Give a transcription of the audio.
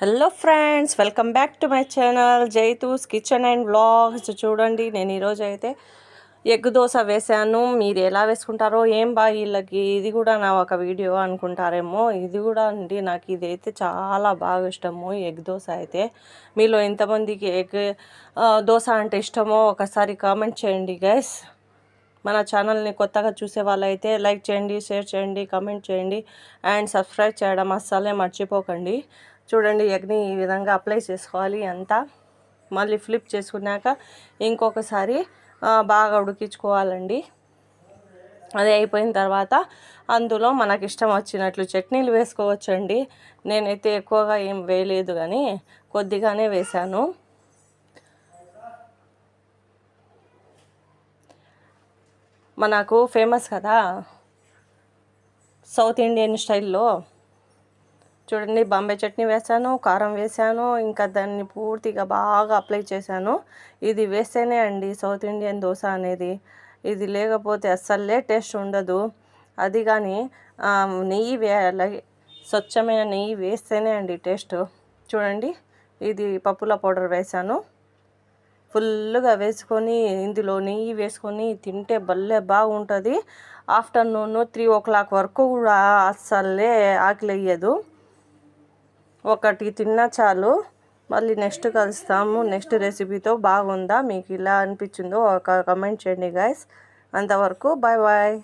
Hello friends welcome back to my channel Jaithu's kitchen and vlogs చూడండి నేను ఈరోజు అయితే ఎగ్ దోశ వేసాను మీరు ఎలా వేసుకుంటారో ఏం బా వీళ్ళకి ఇది కూడా నా ఒక వీడియో అనుకుంటారేమో. ఇది కూడా అండి నాకు ఇది అయితే చాలా బాగా ఇష్టము ఎగ్ దోశ అయితే. మీలో ఎంతమందికి ఎగ్ దోశ అంటే ఇష్టమో ఒకసారి కామెంట్ చేయండి గైస్ మన ఛానల్ని కొత్తగా చూసే వాళ్ళైతే లైక్ చేయండి షేర్ చేయండి కామెంట్ చేయండి. అండ్ సబ్స్క్రైబ్ చేయడం అస్సలే మర్చిపోకండి. చూడండి ఎగ్ని ఈ విధంగా అప్లై చేసుకోవాలి అంతా. మళ్ళీ ఫ్లిప్ చేసుకున్నాక ఇంకొకసారి బాగా ఉడికించుకోవాలండి. అది అయిపోయిన తర్వాత అందులో మనకి ఇష్టం వచ్చినట్లు చట్నీలు వేసుకోవచ్చండి. నేనైతే ఎక్కువగా ఏం వేయలేదు కానీ కొద్దిగానే వేశాను. మనకు ఫేమస్ కదా సౌత్ ఇండియన్ స్టైల్లో చూడండి బాంబే చట్నీ వేసాను కారం వేసాను ఇంకా దాన్ని పూర్తిగా బాగా అప్లై చేశాను. ఇది వేస్తేనే అండి సౌత్ ఇండియన్ దోశ అనేది. ఇది లేకపోతే అస్సలే టేస్ట్ ఉండదు. అది కానీ నెయ్యి వేయాలి స్వచ్ఛమైన నెయ్యి వేస్తేనే అండి టేస్ట్. చూడండి ఇది పప్పుల పౌడర్ వేసాను ఫుల్గా వేసుకొని ఇందులో నెయ్యి వేసుకొని తింటే భలే బాగుంటుంది. ఆఫ్టర్నూన్ త్రీ ఓ క్లాక్ వరకు కూడా అస్సలే ఆకలి వేయదు. ఒకటి తిన్నా చాలు. మళ్ళీ నెక్స్ట్ కలుస్తాము. నెక్స్ట్ రెసిపీతో బాగుందా? మీకు ఇలా అనిపించిందో ఒక కమెంట్ చేయండి గాయస్ అంతవరకు బాయ్ బాయ్